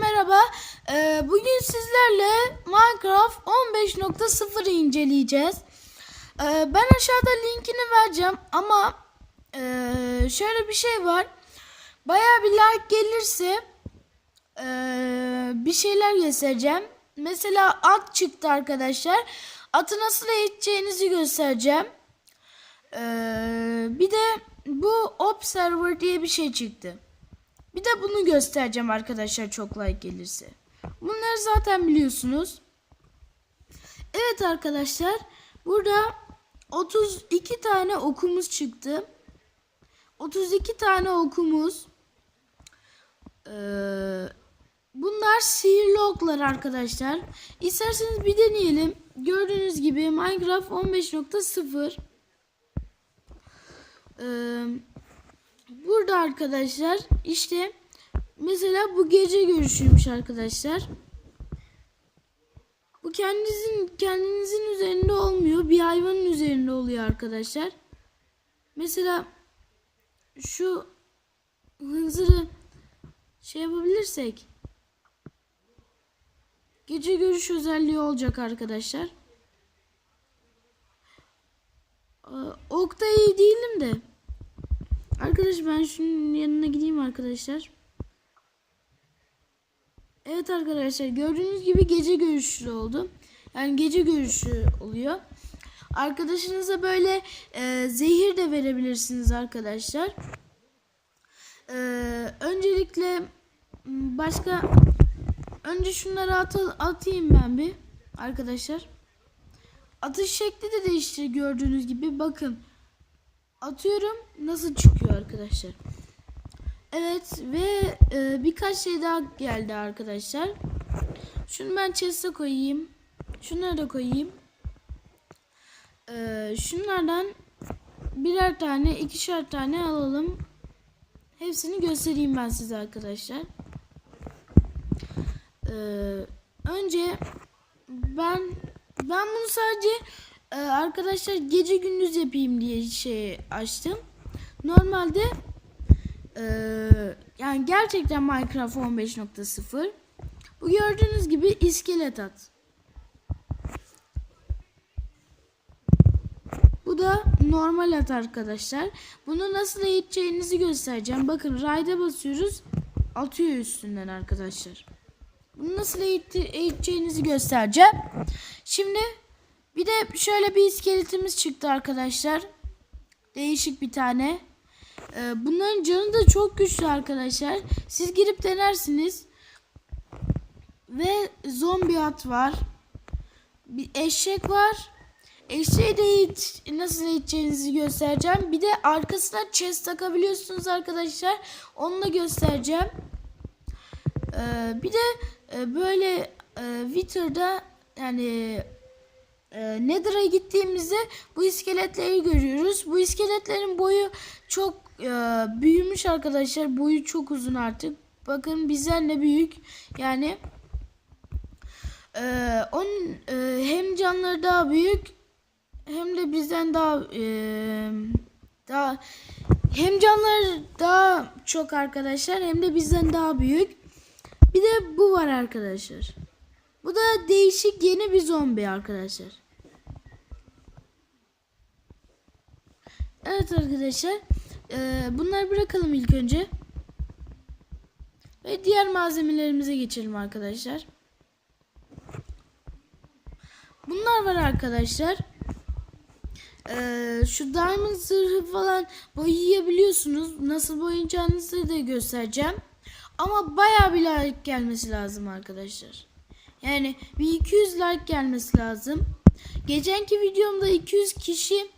Merhaba, ee, bugün sizlerle Minecraft 15.0'ı inceleyeceğiz. Ee, ben aşağıda linkini vereceğim ama ee, şöyle bir şey var. Baya bir like gelirse ee, bir şeyler göstereceğim. Mesela at çıktı arkadaşlar. Atı nasıl eğiteceğinizi göstereceğim. Ee, bir de bu Observer diye bir şey çıktı. Bir de bunu göstereceğim arkadaşlar çok like gelirse. Bunları zaten biliyorsunuz. Evet arkadaşlar burada 32 tane okumuz çıktı. 32 tane okumuz. Ee, bunlar sihirli oklar arkadaşlar. İsterseniz bir deneyelim. Gördüğünüz gibi Minecraft 15.0 Ee, Burada arkadaşlar işte mesela bu gece görüşüymüş arkadaşlar. Bu kendinizin kendinizin üzerinde olmuyor. Bir hayvanın üzerinde oluyor arkadaşlar. Mesela şu hınzırı şey yapabilirsek gece görüş özelliği olacak arkadaşlar. Aa, Okta iyi değilim de. Arkadaş ben şunun yanına gideyim arkadaşlar. Evet arkadaşlar gördüğünüz gibi gece görüşü oldu. Yani gece görüşü oluyor. Arkadaşınıza böyle e, zehir de verebilirsiniz arkadaşlar. E, öncelikle başka önce şunları at, atayım ben bir arkadaşlar. Atış şekli de değişti gördüğünüz gibi. Bakın atıyorum nasıl çıkıyor arkadaşlar. Evet ve e, birkaç şey daha geldi arkadaşlar. Şunu ben chest'e koyayım. Şunları da koyayım. E, şunlardan birer tane, ikişer tane alalım. Hepsini göstereyim ben size arkadaşlar. E, önce ben ben bunu sadece ee, arkadaşlar gece gündüz yapayım diye şey açtım. Normalde ee, yani gerçekten Minecraft 15.0 bu gördüğünüz gibi iskelet at. Bu da normal at arkadaşlar. Bunu nasıl eğiteceğinizi göstereceğim. Bakın rayda basıyoruz. Atıyor üstünden arkadaşlar. Bunu nasıl eğitti, eğiteceğinizi göstereceğim. Şimdi bir de şöyle bir iskeletimiz çıktı arkadaşlar. Değişik bir tane. Ee, bunların canı da çok güçlü arkadaşlar. Siz girip denersiniz. Ve zombi at var. Bir eşek var. Eşeği de eğit, nasıl eğiteceğinizi göstereceğim. Bir de arkasına chest takabiliyorsunuz arkadaşlar. Onu da göstereceğim. Ee, bir de e, böyle e, Wither'da yani e, Nether'a gittiğimizde bu iskeletleri görüyoruz. Bu iskeletlerin boyu çok e, büyümüş arkadaşlar. Boyu çok uzun artık. Bakın bizden de büyük. Yani e, onun e, hem canları daha büyük hem de bizden daha e, daha hem canları daha çok arkadaşlar hem de bizden daha büyük. Bir de bu var arkadaşlar. Bu da değişik yeni bir zombi arkadaşlar. Evet arkadaşlar. Ee, bunları bırakalım ilk önce. Ve diğer malzemelerimize geçelim arkadaşlar. Bunlar var arkadaşlar. Ee, şu diamond zırhı falan boyayabiliyorsunuz. Nasıl boyayacağınızı da göstereceğim. Ama bayağı bir like gelmesi lazım arkadaşlar. Yani bir 200 like gelmesi lazım. Geçenki videomda 200 kişi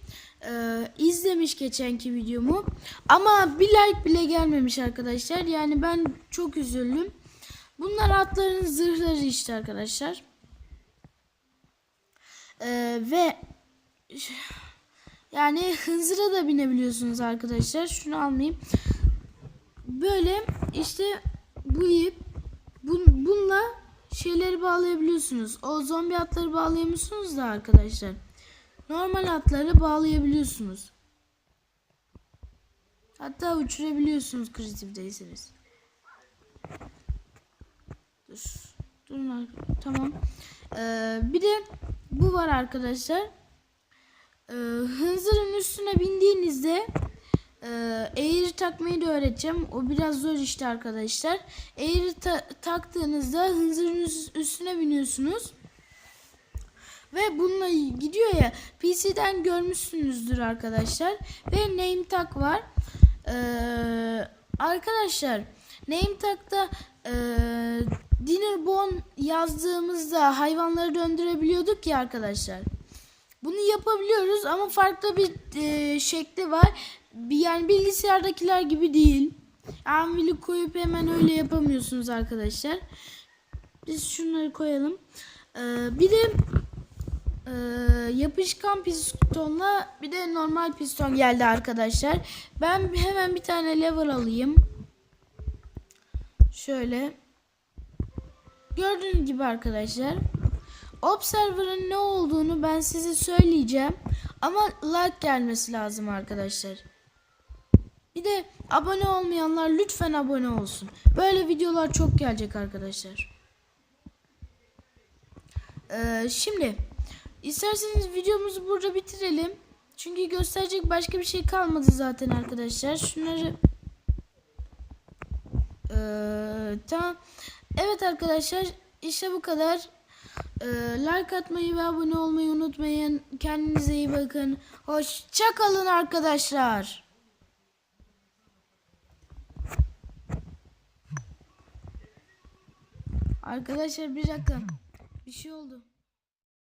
e, izlemiş geçenki videomu. Ama bir like bile gelmemiş arkadaşlar. Yani ben çok üzüldüm. Bunlar atların zırhları işte arkadaşlar. E, ve yani hınzıra da binebiliyorsunuz arkadaşlar. Şunu almayayım. Böyle işte bu ip bun, bununla şeyleri bağlayabiliyorsunuz. O zombi atları bağlayamıyorsunuz da arkadaşlar. Normal atları bağlayabiliyorsunuz. Hatta uçurabiliyorsunuz kreatifdeyseniz. Dur. Durun tamam. Ee, bir de bu var arkadaşlar. Ee, hınzırın üstüne bindiğinizde e, eğri takmayı da öğreteceğim. O biraz zor işte arkadaşlar. Eğri ta- taktığınızda hınzırın üst- üstüne biniyorsunuz. Ve bununla gidiyor ya PC'den görmüşsünüzdür arkadaşlar. Ve name tag var. Ee, arkadaşlar name tag'da e, dinner bone yazdığımızda hayvanları döndürebiliyorduk ya arkadaşlar. Bunu yapabiliyoruz ama farklı bir e, şekli var. Yani bilgisayardakiler gibi değil. Anvil'i koyup hemen öyle yapamıyorsunuz arkadaşlar. Biz şunları koyalım. Ee, bir de ee, yapışkan pistonla bir de normal piston geldi arkadaşlar. Ben hemen bir tane lever alayım. Şöyle. Gördüğünüz gibi arkadaşlar. Observer'ın ne olduğunu ben size söyleyeceğim. Ama like gelmesi lazım arkadaşlar. Bir de abone olmayanlar lütfen abone olsun. Böyle videolar çok gelecek arkadaşlar. Ee, şimdi isterseniz videomuzu burada bitirelim. Çünkü gösterecek başka bir şey kalmadı zaten arkadaşlar. Şunları Ee, tamam. Evet arkadaşlar işte bu kadar. Ee, like atmayı ve abone olmayı unutmayın. Kendinize iyi bakın. Hoşça kalın arkadaşlar. Arkadaşlar bir dakika. Bir şey oldu.